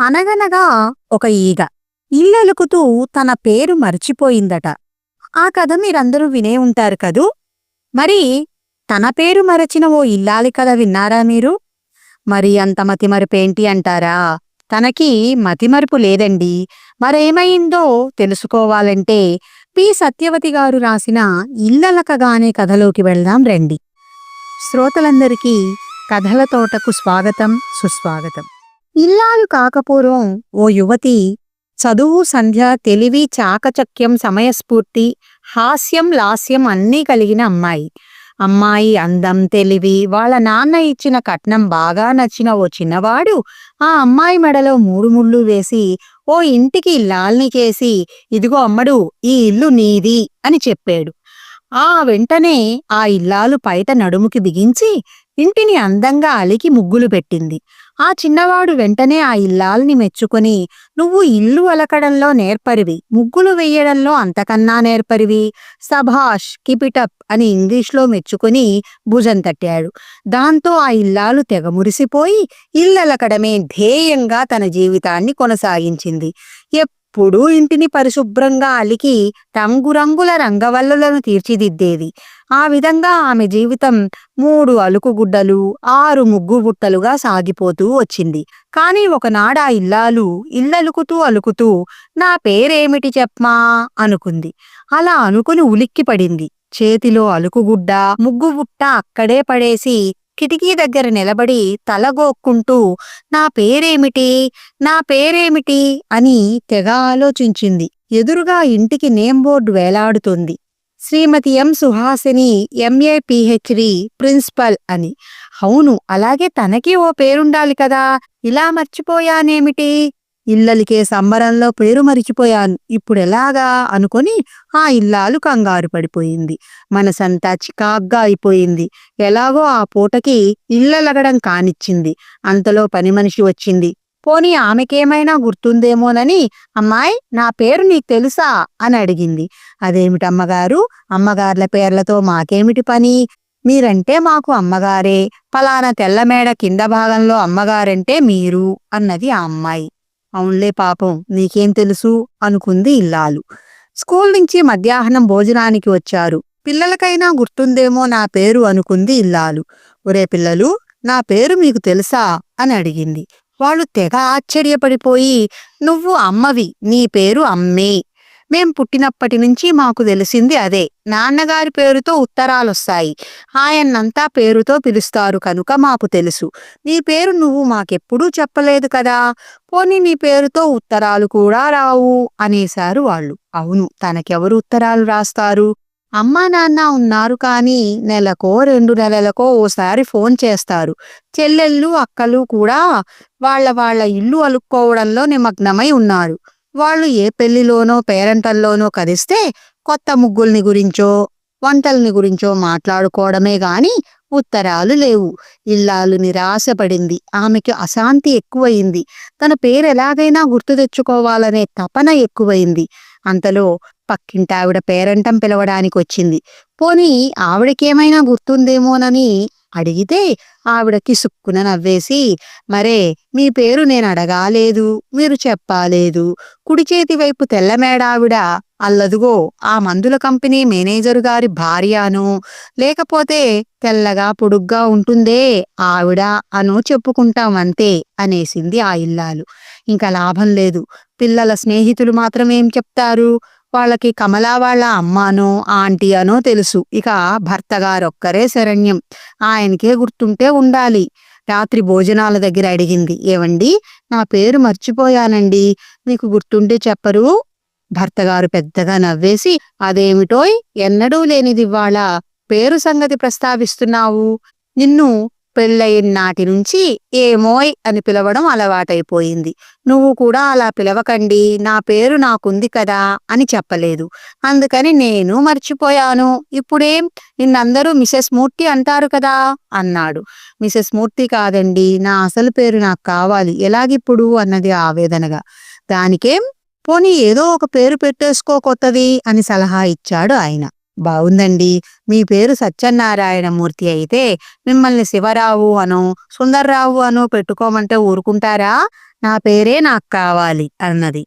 అనగనగా ఒక ఈగ. ఇల్లలుకుతూ తన పేరు మర్చిపోయిందట. ఆ కథ మీరందరూ వినే ఉంటారు కదూ? మరి తన పేరు మరచిన ఓ ఇల్లాలి కథ విన్నారా మీరు? మరి అంత మతిమరుపేంటి అంటారా? తనకి మతిమరుపు లేదండి. మరేమైందో తెలుసుకోవాలంటే పి. సత్యవతి గారు రాసిన ఇల్లలకగానే కథలోకి వెళ్దాం రండి. శ్రోతలందరికీ కథల తోటకు స్వాగతం సుస్వాగతం. ఇల్లాలు కాకపూర్వం ఓ యువతి చదువు సంధ్య తెలివి చాకచక్యం సమయస్ఫూర్తి హాస్యం లాస్యం అన్నీ కలిగిన అమ్మాయి. అమ్మాయి అందం తెలివి వాళ్ళ నాన్న ఇచ్చిన కట్నం బాగా నచ్చిన ఓ చిన్నవాడు ఆ అమ్మాయి మెడలో మూడు ముళ్ళు వేసి ఓ ఇంటికి లాల్ని చేసి ఇదిగో అమ్మడు ఈ ఇల్లు నీది అని చెప్పాడు. ఆ వెంటనే ఆ ఇల్లాలు పైట నడుముకి బిగించి ఇంటిని అందంగా అలికి ముగ్గులు పెట్టింది. ఆ చిన్నవాడు వెంటనే ఆ ఇల్లాల్ని మెచ్చుకొని నువ్వు ఇల్లు అలకడంలో నేర్పరివి ముగ్గులు వెయ్యడంలో అంతకన్నా నేర్పరివి సభాష్ కిపిటప్ అని ఇంగ్లీష్లో మెచ్చుకొని భుజం తట్టాడు. దాంతో ఆ ఇల్లాలు తెగ మురిసిపోయి ఇల్లలకడమే ధ్యేయంగా తన జీవితాన్ని కొనసాగించింది. ఎప్పుడూ ఇంటిని పరిశుభ్రంగా అలికి రంగురంగుల రంగవల్లులను తీర్చిదిద్దేది. ఆ విధంగా ఆమె జీవితం మూడు అలుకుగుడ్డలు ఆరు ముగ్గు బుట్టలుగా సాగిపోతూ వచ్చింది. కానీ ఒకనాడు ఆ ఇల్లాలు ఇల్లలుకుతూ అలుకుతూ నా పేరేమిటి చెప్పమా? అనుకుంది. అలా అనుకుని ఉలిక్కిపడింది. చేతిలో అలుకుగుడ్డ ముగ్గు బుట్ట అక్కడే పడేసి కిటికీ దగ్గర నిలబడి తలగోక్కుంటూ నా పేరేమిటి? నా పేరేమిటి? అని తెగ ఆలోచించింది. ఎదురుగా ఇంటికి name board వేలాడుతుంది. Shrimati M. Suhasini MA PhD principal అని. అవును అలాగే తనకి ఓ పేరుండాలి కదా. ఇలా మర్చిపోయానేమిటి? ఇల్లలికే సంబరంలో పేరు మరిచిపోయాను. ఇప్పుడెలాగా? అనుకొని ఆ ఇల్లాలు కంగారు పడిపోయింది. మనసంతా చికాగ్గా అయిపోయింది. ఎలాగో ఆ పూటకి ఇల్లలగడం కానిచ్చింది. అంతలో పని మనిషి వచ్చింది. పోనీ ఆమెకేమైనా గుర్తుందేమోనని అమ్మాయి నా పేరు నీకు తెలుసా? అని అడిగింది. అదేమిటమ్మగారు అమ్మగార్ల పేర్లతో మాకేమిటి పని? మీరంటే మాకు అమ్మగారే. పలానా తెల్లమేడ కింద భాగంలో అమ్మగారంటే మీరు అన్నది ఆ అమ్మాయి. అవునులే పాపం నీకేం తెలుసు? అనుకుంది ఇల్లాలు. స్కూల్ నుంచి మధ్యాహ్నం భోజనానికి వచ్చారు. పిల్లలకైనా గుర్తుందేమో నా పేరు అనుకుంది ఇల్లాలు. ఒరే పిల్లలు నా పేరు మీకు తెలుసా? అని అడిగింది. వాళ్ళు తెగ ఆశ్చర్యపడిపోయి నువ్వు అమ్మవి నీ పేరు అమ్మే. మేం పుట్టినప్పటి నుంచి మాకు తెలిసింది అదే. నాన్నగారి పేరుతో ఉత్తరాలొస్తాయి. ఆయన్నంతా పేరుతో పిలుస్తారు కనుక మాకు తెలుసు. నీ పేరు నువ్వు మాకెప్పుడూ చెప్పలేదు కదా. పోనీ నీ పేరుతో ఉత్తరాలు కూడా రావు అనేశారు వాళ్ళు. అవును తనకెవరు ఉత్తరాలు రాస్తారు? అమ్మా నాన్న ఉన్నారు కానీ నెలకో రెండు నెలలకో ఓసారి ఫోన్ చేస్తారు. చెల్లెళ్ళు అక్కలు కూడా వాళ్ళ వాళ్ళ ఇల్లు అలుక్కోవడంలో నిమగ్నమై ఉన్నారు. వాళ్ళు ఏ పెళ్ళిలోనో పేరెంటల్లోనో కదిస్తే కొత్త ముగ్గుల్ని గురించో వంటల్ని గురించో మాట్లాడుకోవడమే గాని ఉత్తరాలు లేవు. ఇల్లాలు నిరాశపడింది. ఆమెకి అశాంతి ఎక్కువయింది. తన పేరు ఎలాగైనా గుర్తు తెచ్చుకోవాలనే తపన ఎక్కువయింది. అంతలో పక్కింటావిడ పేరంటం పిలవడానికి వచ్చింది పోనీ ఆవిడకేమైనా గుర్తుందేమోనని అడిగితే ఆవిడకి సుక్కున నవ్వేసి మరే మీ పేరు నేను అడగాలేదు మీరు చెప్పాలేదు. కుడి చేతి వైపు తెల్లమేడావిడ అల్లదుగో ఆ మందుల కంపెనీ మేనేజరు గారి భార్యను. లేకపోతే తెల్లగా పొడుగ్గా ఉంటుందే ఆవిడ అను చెప్పుకుంటాం అంతే అనేసింది ఆ ఇల్లాలు. ఇంకా లాభం లేదు. పిల్లల స్నేహితులు మాత్రం ఏం చెప్తారు? వాళ్ళకి కమలా వాళ్ళ అమ్మానో ఆంటీ అనో తెలుసు. ఇక భర్త గారొక్కరే శరణ్యం. ఆయనకే గుర్తుంటే ఉండాలి. రాత్రి భోజనాల దగ్గర అడిగింది. ఏవండి నా పేరు మర్చిపోయానండి. మీకు గుర్తుంటే చెప్పరు? భర్తగారు పెద్దగా నవ్వేసి అదేమిటోయ్? ఎన్నడూ లేనిది ఇవాళ పేరు సంగతి ప్రస్తావిస్తున్నావు. నిన్ను పెళ్ళయిన నాటి నుంచి ఏమోయ్ అని పిలవడం అలవాటైపోయింది. నువ్వు కూడా అలా పిలవకండి నా పేరు నాకుంది కదా అని చెప్పలేదు. అందుకని నేను మర్చిపోయాను. ఇప్పుడేం? నిన్నందరూ మిసెస్ మూర్తి అంటారు కదా అన్నాడు. మిసెస్ మూర్తి కాదండి నా అసలు పేరు నాకు కావాలి. ఎలాగిప్పుడు? అన్నది ఆవేదనగా. దానికేం? పోనీ ఏదో ఒక పేరు పెట్టేసుకో కొత్తది అని సలహా ఇచ్చాడు ఆయన. బాగుందండి మీ పేరు సత్యనారాయణమూర్తి అయితే మిమ్మల్ని శివరావు అనో సుందర్రావు అనో పెట్టుకోమంటే ఊరుకుంటారా? నా పేరే నాకు కావాలి అన్నది.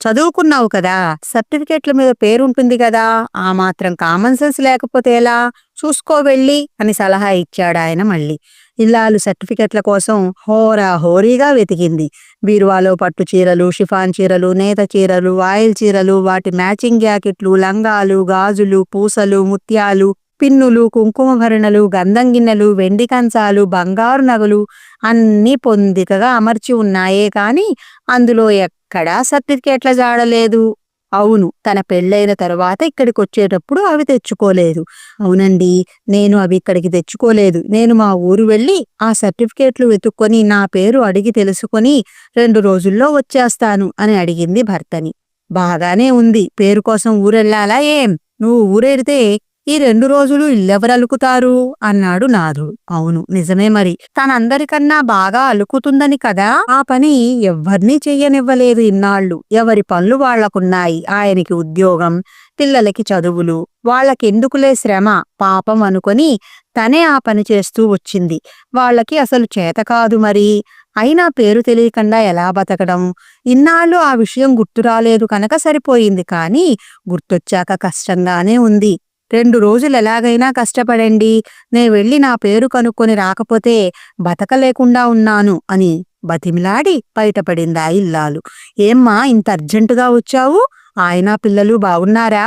చదువుకున్నావు కదా సర్టిఫికెట్ల మీద పేరుంటుంది కదా ఆ మాత్రం కామన్ సెన్స్ లేకపోతే ఎలా? చూసుకో వెళ్ళి అని సలహా ఇచ్చాడు ఆయన మళ్ళీ. ఇల్లాలు సర్టిఫికెట్ల కోసం హోరా హోరీగా వెతికింది. బీరువాలో పట్టు చీరలు షిఫాన్ చీరలు నేత చీరలు ఆయిల్ చీరలు వాటి మ్యాచింగ్ జాకెట్లు లంగాలు గాజులు పూసలు ముత్యాలు పిన్నులు కుంకుమ భరణలు గంధం గిన్నెలు వెండి కంచాలు బంగారు నగలు అన్నీ పొందికగా అమర్చి ఉన్నాయే. కానీ అందులో ఎక్కడా సర్టిఫికేట్ల జాడలేదు అవును తన పెళ్ళైన తర్వాత ఇక్కడికి వచ్చేటప్పుడు అవి తెచ్చుకోలేదు. అవునండి నేను అవి ఇక్కడికి తెచ్చుకోలేదు. నేను మా ఊరు వెళ్ళి ఆ సర్టిఫికేట్లు వెతుక్కొని నా పేరు అడిగి తెలుసుకొని రెండు రోజుల్లో వచ్చేస్తాను అని అడిగింది భర్తని. బాగానే ఉంది. పేరు కోసం ఊరెళ్ళాలా ఏం? నువ్వు ఊరెడితే ఈ రెండు రోజులు ఇల్లెవరు అలుకుతారు అన్నాడు నాథుడు. అవును నిజమే మరి. తనందరికన్నా బాగా అలుకుతుందని కదా? ఆ పని ఎవ్వర్నీ చెయ్యనివ్వలేదు ఇన్నాళ్ళు. ఎవరి పనులు వాళ్ళకున్నాయి. ఆయనకి ఉద్యోగం పిల్లలకి చదువులు. వాళ్ళకెందుకులే శ్రమ? పాపం అనుకొని తనే ఆ పని చేస్తూ వచ్చింది. వాళ్ళకి అసలు చేత కాదు మరి. అయినా పేరు తెలియకుండా ఎలా బతకడం? ఇన్నాళ్ళు ఆ విషయం గుర్తురాలేదు కనుక సరిపోయింది. కానీ గుర్తొచ్చాక కష్టంగానే ఉంది. రెండు రోజులు ఎలాగైనా కష్టపడండి. నే వెళ్ళి నా పేరు కనుక్కొని రాకపోతే బతకలేకుండా ఉన్నాను అని బతిమిలాడి బయటపడిందా ఇల్లాలు. ఏమ్మా ఇంత అర్జెంటుగా వచ్చావు? ఆయన పిల్లలు బాగున్నారా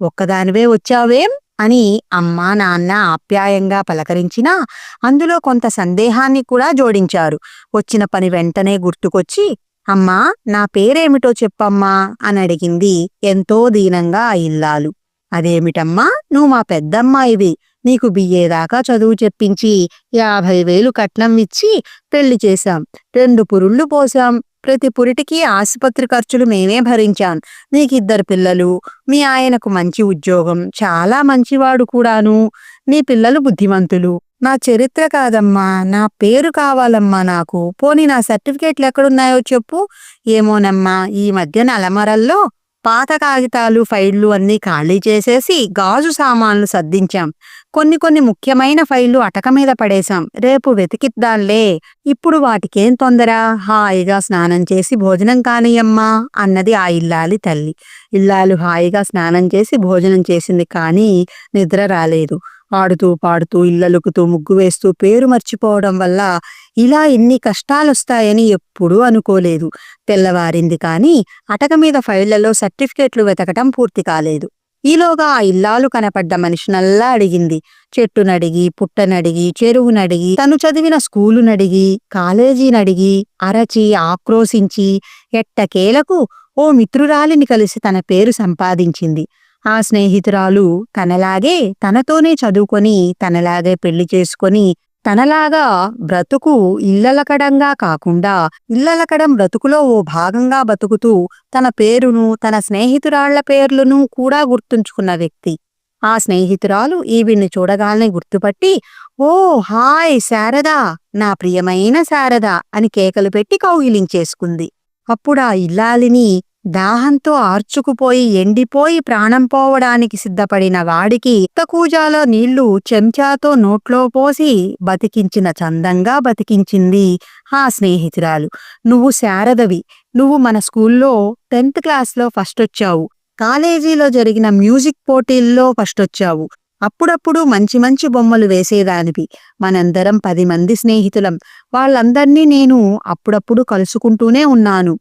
ఒక్కదానివే వచ్చావేం? అని అమ్మా నాన్న ఆప్యాయంగా పలకరించినా అందులో కొంత సందేహాన్ని కూడా జోడించారు. వచ్చిన పని వెంటనే గుర్తుకొచ్చి అమ్మా నా పేరేమిటో చెప్పమ్మా అని అడిగింది ఎంతో దీనంగా ఆ ఇల్లాలు. అదేమిటమ్మా? నువ్వు మా పెద్దమ్మాయివి నీకు బిఏ దాకా చదువు చెప్పించి యాభై వేలు కట్నం ఇచ్చి పెళ్ళి చేశాం. రెండు పురుళ్ళు పోసాం ప్రతి పురిటికి ఆసుపత్రి ఖర్చులు మేమే భరించాం. నీకిద్దరు పిల్లలు. మీ ఆయనకు మంచి ఉద్యోగం. చాలా మంచివాడు కూడాను. నీ పిల్లలు బుద్ధిమంతులు. నా చరిత్ర కాదమ్మా. నా పేరు కావాలమ్మా నాకు. పోనీ నా సర్టిఫికేట్లు ఎక్కడున్నాయో చెప్పు. ఏమోనమ్మా ఈ మధ్యన అలమరల్లో పాత కాగితాలు ఫైళ్ళు అన్నీ ఖాళీ చేసేసి గాజు సామాన్లు సర్దించాం. కొన్ని కొన్ని ముఖ్యమైన ఫైళ్ళు అటక మీద పడేశాం. రేపు వెతికిద్దాంలే. ఇప్పుడు వాటికేం తొందర? హాయిగా స్నానం చేసి భోజనం కానియమ్మా అన్నది ఆ ఇల్లాలి తల్లి. ఇల్లాలు హాయిగా స్నానం చేసి భోజనం చేసింది కానీ నిద్ర రాలేదు. ఆడుతూ పాడుతూ ఇల్లలుకుతూ ముగ్గు వేస్తూ పేరు మర్చిపోవడం వల్ల ఇలా ఎన్ని కష్టాలొస్తాయని ఎప్పుడూ అనుకోలేదు. తెల్లవారింది కానీ అటక మీద ఫైళ్ళలో సర్టిఫికేట్లు వెతకటం పూర్తి కాలేదు. ఈలోగా ఆ ఇల్లాలు కనపడ్డ మనిషినల్లా అడిగింది. చెట్టునడిగి పుట్టనడిగి చెరువునడిగి తను చదివిన స్కూలునడిగి కాలేజీనడిగి అరచి ఆక్రోశించి ఎట్టకేలకు ఓ మిత్రురాలిని కలిసి తన పేరు సంపాదించింది. ఆ స్నేహితురాలు తనలాగే తనతోనే చదువుకొని తనలాగే పెళ్ళి చేసుకొని తనలాగా బ్రతుకు ఇల్లలకడంగా కాకుండా ఇల్లలకడం బ్రతుకులో ఓ భాగంగా బతుకుతూ తన పేరును తన స్నేహితురాళ్ళ పేర్లను కూడా గుర్తుంచుకున్న వ్యక్తి. ఆ స్నేహితురాలు ఈవిడ్ని చూడగానే గుర్తుపట్టి ఓ హాయ్ శారదా నా ప్రియమైన శారదా అని కేకలు పెట్టి కౌగిలించేసుకుంది. అప్పుడా ఇల్లాలిని దాహంతో ఆర్చుకుపోయి ఎండిపోయి ప్రాణం పోవడానికి సిద్ధపడిన వాడికి కూజాలో నీళ్ళు చెంచాతో నోట్లో పోసి బతికించిన చందంగా బతికించింది ఆ స్నేహితురాలు. నువ్వు శారదవి. నువ్వు మన స్కూల్లో టెన్త్ క్లాస్లో ఫస్ట్ వచ్చావు. కాలేజీలో జరిగిన మ్యూజిక్ పోటీల్లో ఫస్ట్ వచ్చావు. అప్పుడప్పుడు మంచి మంచి బొమ్మలు వేసేదానివి. మనందరం పది మంది స్నేహితులం. వాళ్ళందర్నీ నేను అప్పుడప్పుడు కలుసుకుంటూనే ఉన్నాను.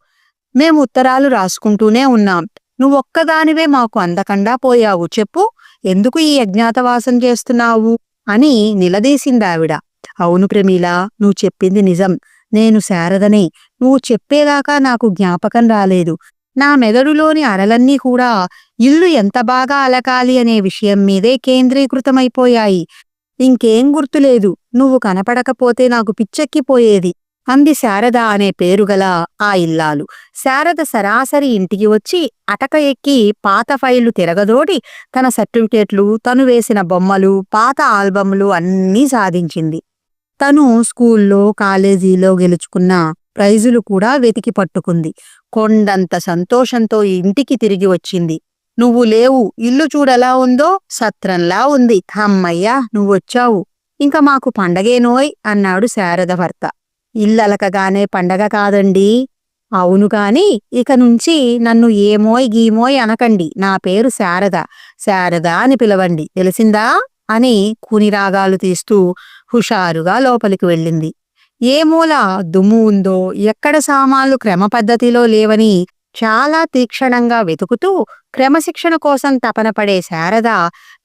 మేము ఉత్తరాలు రాసుకుంటూనే ఉన్నాం. నువ్వొక్కదానివే మాకు అందకుండా పోయావు. చెప్పు ఎందుకు ఈ అజ్ఞాతవాసం చేస్తున్నావు? అని నిలదీసిందావిడ. అవును ప్రమీల నువ్వు చెప్పింది నిజం. నేను శారదనే. నువ్వు చెప్పేదాకా నాకు జ్ఞాపకం రాలేదు. నా మెదడులోని అరలన్నీ కూడా ఇల్లు ఎంత బాగా అలకాలి అనే విషయం మీదే కేంద్రీకృతమైపోయాయి. ఇంకేం గుర్తులేదు. నువ్వు కనపడకపోతే నాకు పిచ్చెక్కిపోయేది. అంది శారద అనే పేరుగల ఆ ఇల్లాలు. శారద సరాసరి ఇంటికి వచ్చి అటక ఎక్కి పాత ఫైళ్ళు తిరగదోడి తన సర్టిఫికేట్లు తను వేసిన బొమ్మలు పాత ఆల్బమ్లు అన్నీ సాధించింది. తను స్కూల్లో కాలేజీలో గెలుచుకున్న ప్రైజులు కూడా వెతికి పట్టుకుంది. కొండంత సంతోషంతో ఇంటికి తిరిగి వచ్చింది. నువ్వు లేవు. ఇల్లు చూడలా ఉందో? సత్రంలా ఉంది. అమ్మయ్యా నువ్వొచ్చావు. ఇంకా మాకు పండగేనోయ్ అన్నాడు శారద భర్త. ఇల్లలకగానే పండగ కాదండి. అవును కాని ఇక నుంచి నన్ను ఏమోయ్ గీమోయ్ అనకండి. నా పేరు శారద. శారద అని పిలవండి. తెలిసిందా? అని కూనిరాగాలు తీస్తూ హుషారుగా లోపలికి వెళ్ళింది. ఏ మూల దుమ్ము ఉందో ఎక్కడ సామాన్లు క్రమ పద్ధతిలో లేవని చాలా తీక్షణంగా వెతుకుతూ క్రమశిక్షణ కోసం తపనపడే శారద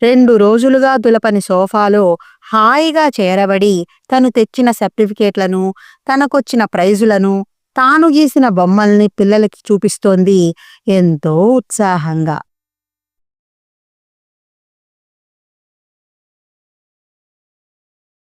రెండు రోజులుగా దులపని సోఫాలో హాయిగా చేరబడి తను తెచ్చిన సర్టిఫికేట్లను తనకొచ్చిన ప్రైజులను తాను గీసిన బొమ్మల్ని పిల్లలకి చూపిస్తోంది. ఎంతో ఉత్సాహంగా.